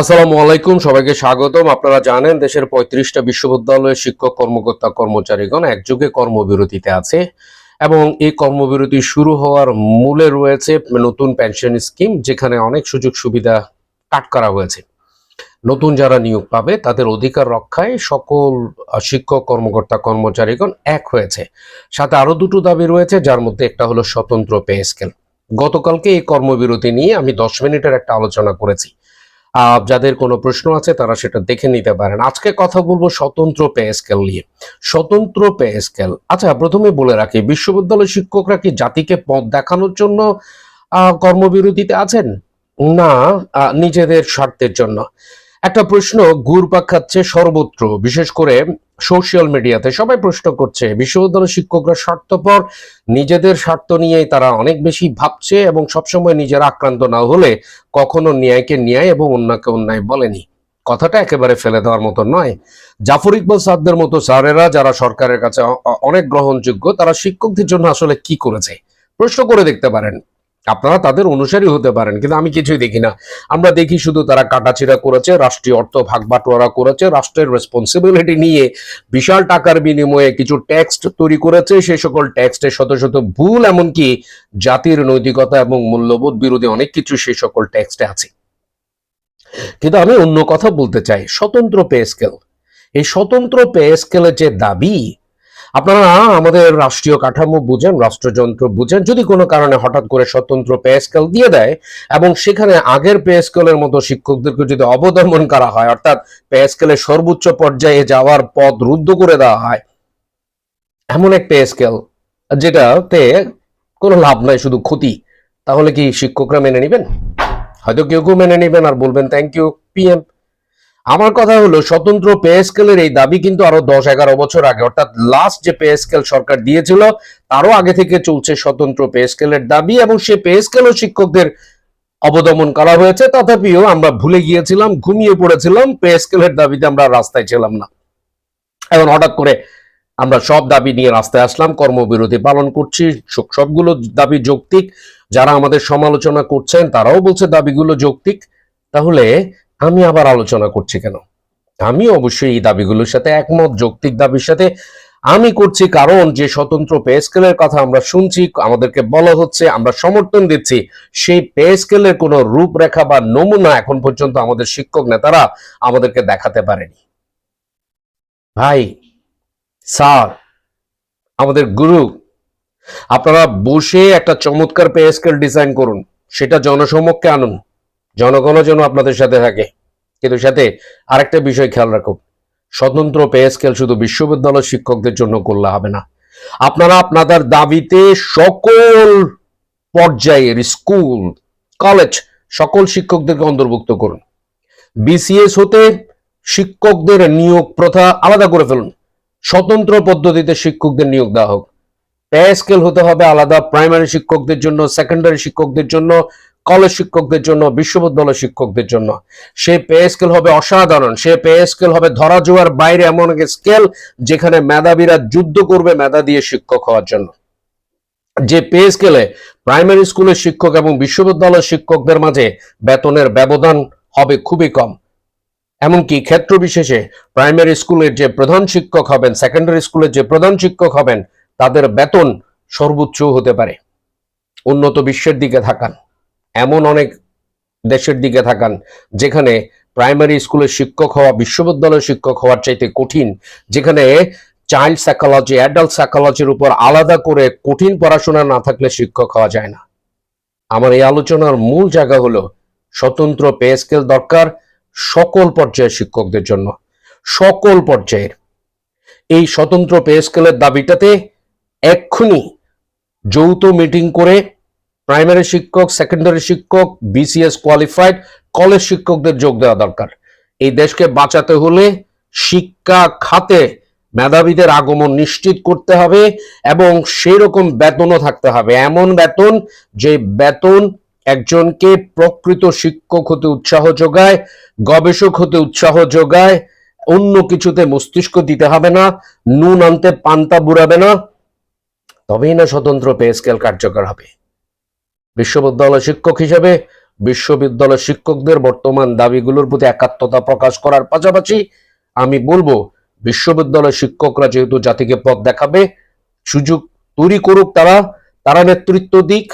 আসসালামু আলাইকুম, সবাইকে স্বাগতম। আপনারা জানেন দেশের পঁয়ত্রিশটা বিশ্ববিদ্যালয়ের শিক্ষক, কর্মকর্তা, কর্মচারীগণ একযোগে কর্মবিরতিতে আছে এবং এই কর্মবিরতি শুরু হওয়ার মূলে রয়েছে নতুন পেনশন স্কিম, যেখানে অনেক সুযোগ সুবিধা কাট করা হয়েছে। নতুন যারা নিয়োগ পাবে, তাদের অধিকার রক্ষায় সকল শিক্ষক, কর্মকর্তা, কর্মচারীগণ এক হয়েছে। সাথে আরও দুটো দাবি রয়েছে, যার মধ্যে একটা হলো স্বতন্ত্র পে স্কেল। গতকালকে এই কর্মবিরতি নিয়ে আমি দশ মিনিটের একটা আলোচনা করেছি। যাদের কোনো প্রশ্ন আছে তারা সেটা দেখে নিতে পারেন। আজকে কথা বলব স্বতন্ত্র পে স্কেল নিয়ে। স্বতন্ত্র পে স্কেল। আচ্ছা প্রথমে বলে রাখি বিশ্ববিদ্যালয় শিক্ষকরা কি জাতিকে পথ দেখানোর জন্য কর্মবিরতিতে আছেন? না নিজেদের স্বার্থের জন্য। একটা প্রশ্ন ঘুরপাক খাচ্ছে সর্বত্র, বিশেষ করে সোশ্যাল মিডিয়াতে সবাই প্রশ্ন করছে বিশ্ববিদ্যালয় শিক্ষকরা স্বার্থপর, নিজেদের স্বার্থ নিয়েই তারা অনেক বেশি ভাবছে এবং সবসময় নিজেরা আক্রান্ত না হলে কখনো ন্যায়কে ন্যায় এবং অন্যকে অন্যায় বলেনি। কথাটা একেবারে ফেলে দেওয়ার মতো নয়। জাফর ইকবাল সাদদের মতো স্যারেরা যারা সরকারের কাছে অনেক গ্রহণযোগ্য, তারা শিক্ষকদের জন্য আসলে কি করেছে? প্রশ্ন করে দেখতে পারেন। আপনারা তাদের অনুসারী হতে পারেন, কিন্তু আমি কিছুই দেখি না। আমরা দেখি শুধু তারা কাটাছিড়া করেছে, রাষ্ট্রীয় অর্থ ভাগ বাটোয়ারা করেছে, রাষ্ট্রের রেসপন্সিবিলিটি নিয়ে বিশাল টাকার বিনিময়ে কিছু টেক্সট তৈরি করেছে সেই সকল টেক্সটে শত শত ভুল, এমনকি জাতির নৈতিকতা এবং মূল্যবোধ বিরোধী অনেক কিছু সেই সকল টেক্সটে আছে। কিন্তু আমি অন্য কথা বলতে চাই, স্বতন্ত্র পে স্কেল এই স্বতন্ত্র পে স্কেলের যে দাবি আপনারা আমাদের রাষ্ট্রীয় কাঠামো বুঝেন, রাষ্ট্রযন্ত্র বুঝেন, যদি কোনো কারণে হঠাৎ করে স্বতন্ত্র পে স্কেল দিয়ে দেয় এবং সেখানে আগের পে স্কেলের মতো শিক্ষকদেরকে যদি অবদমন করা হয়, অর্থাৎ পে স্কেলের সর্বোচ্চ পর্যায়ে যাওয়ার পথ রুদ্ধ করে দেওয়া হয়, এমন এক পে স্কেল, যেটাতে কোনো লাভ নাই, শুধু ক্ষতি, তাহলে কি শিক্ষকরা মেনে নেবেন? হয়তো কেউ কেউ মেনে নেবেন আর বলবেন থ্যাংক ইউ পিএম আমার কথা হলো, স্বতন্ত্র পে এই দাবি কিন্তু আরও দশ এগারো বছর আগে, অর্থাৎ লাস্ট যে পে স্কেল সরকার দিয়েছিল, তারও আগে থেকে চলছে স্বতন্ত্র পে দাবি এবং সে পে স্কেলও শিক্ষকদের অবদমন করা হয়েছে। তথাপিও আমরা ভুলে গিয়েছিলাম, ঘুমিয়ে পড়েছিলাম, পে দাবিতে আমরা রাস্তায় ছিলাম না। এখন হঠাৎ করে আমরা সব দাবি নিয়ে রাস্তায় আসলাম, কর্মবিরতি পালন করছি, সব- সবগুলো দাবি যৌক্তিক। যারা আমাদের সমালোচনা করছেন, তারাও বলছে দাবিগুলো যৌক্তিক। তাহলে আমি আবার আলোচনা করছি কেন? আমি অবশ্যই এই দাবিগুলোর সাথে একমত। যৌক্তিক দাবির সাথে আমি করছি, কারণ যে স্বতন্ত্র পে স্কেলের কথা আমরা শুনছি, আমাদেরকে বলা হচ্ছে, আমরা সমর্থন দিচ্ছি, সেই পে স্কেলের কোনো রূপরেখা বা নমুনা এখন পর্যন্ত আমাদের শিক্ষক নেতারা আমাদেরকে দেখাতে পারেনি। ভাই, স্যার, আমাদের গুরু, আপনারা বসে একটা চমৎকার পে স্কেল ডিজাইন করুন, সেটা জনসমক্ষে আনুন। জনগণও যেন আপনাদের সাথে থাকে। কিন্তু সাথে আরেকটা বিষয় খেয়াল রাখুন। স্বতন্ত্র পে স্কেল শুধু বিশ্ববিদ্যালয় শিক্ষকদের জন্য করলে হবে না। আপনারা আপনাদের দাবিতে সকল পর্যায়ের স্কুল, কলেজ সকল শিক্ষকদেরকে অন্তর্ভুক্ত করুন। বিসিএস হতে শিক্ষকদের নিয়োগ প্রথা আলাদা করে ফেলুন। স্বতন্ত্র পদ্ধতিতে শিক্ষকদের নিয়োগ দেওয়া হোক। পে স্কেল হতে হবে আলাদা। প্রাইমারি শিক্ষকদের জন্য, সেকেন্ডারি শিক্ষকদের জন্য কলেজ শিক্ষকদের জন্য, বিশ্ববিদ্যালয় শিক্ষকদের জন্য। সে পে স্কেল হবে অসাধারণ। সে পে স্কেল হবে ধরা জোয়ার বাইরে এমন এক স্কেল যেখানে মেধাবীরা যুদ্ধ করবে মেধা দিয়ে শিক্ষক হওয়ার জন্য। যে পে স্কেলে প্রাইমারি স্কুলের শিক্ষক এবং বিশ্ববিদ্যালয়ের শিক্ষকদের মাঝে বেতনের ব্যবধান হবে খুবই কম। এমনকি ক্ষেত্র বিশেষে প্রাইমারি স্কুলের যে প্রধান শিক্ষক হবেন সেকেন্ডারি স্কুলের যে প্রধান শিক্ষক হবেন, তাদের বেতন সর্বোচ্চ হতে পারে। উন্নত বিশ্বের দিকে থাকান এমন অনেক দেশের দিকে থাকান যেখানে প্রাইমারি স্কুলের শিক্ষক হওয়া, বিশ্ববিদ্যালয়ের শিক্ষক হওয়ার চাইতে কঠিন, যেখানে চাইল্ড সাইকোলজি, অ্যাডাল্ট সাইকোলজির উপর আলাদা করে কঠিন পড়াশোনা না থাকলে শিক্ষক হওয়া যায় না। আমার এই আলোচনার মূল জায়গা হলো স্বতন্ত্র পে স্কেল দরকার সকল পর্যায়ের শিক্ষকদের জন্য। সকল পর্যায়ের। এই স্বতন্ত্র পে স্কেলের দাবিটাতে এক্ষুনি যৌথ মিটিং করে প্রাইমারি শিক্ষক সেকেন্ডারি শিক্ষক বিসিএস কোয়ালিফাইড কলেজ শিক্ষকদের যোগ দেওয়া দরকার। এই দেশকে বাঁচাতে হলে শিক্ষা খাতে মেধাবীদের আগমন নিশ্চিত করতে হবে এবং সেই রকম বেতনও থাকতে হবে। এমন বেতন যে বেতন একজনকে প্রকৃত শিক্ষক হতে উৎসাহ যোগায়, গবেষক হতে উৎসাহ যোগায়, অন্য কিছুতে মস্তিষ্ক দিতে হবে না, নুন আনতে পান্তা বুড়াবে না, তবেই না স্বতন্ত্র পে স্কেল কার্যকর হবে। বিশ্ববিদ্যালয় শিক্ষক হিসেবে বিশ্ববিদ্যালয় শিক্ষকদের বর্তমান দাবিগুলোর প্রতি একাত্মতা প্রকাশ করার পাশাপাশি আমি বলব বিশ্ববিদ্যালয় শিক্ষকরা যেহেতু জাতিকে পথ দেখাবে, সুযোগ তৈরি করুক তারা তারা নেতৃত্ব দিক,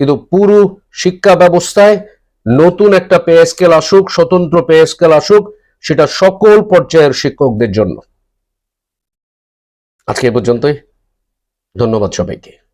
কিন্তু পুরো শিক্ষা ব্যবস্থায় নতুন একটা পে স্কেল আসুক, স্বতন্ত্র পে স্কেল আসুক, সেটা সকল পর্যায়ের শিক্ষকদের জন্য। আজকে এ পর্যন্তই। ধন্যবাদ সবাইকে।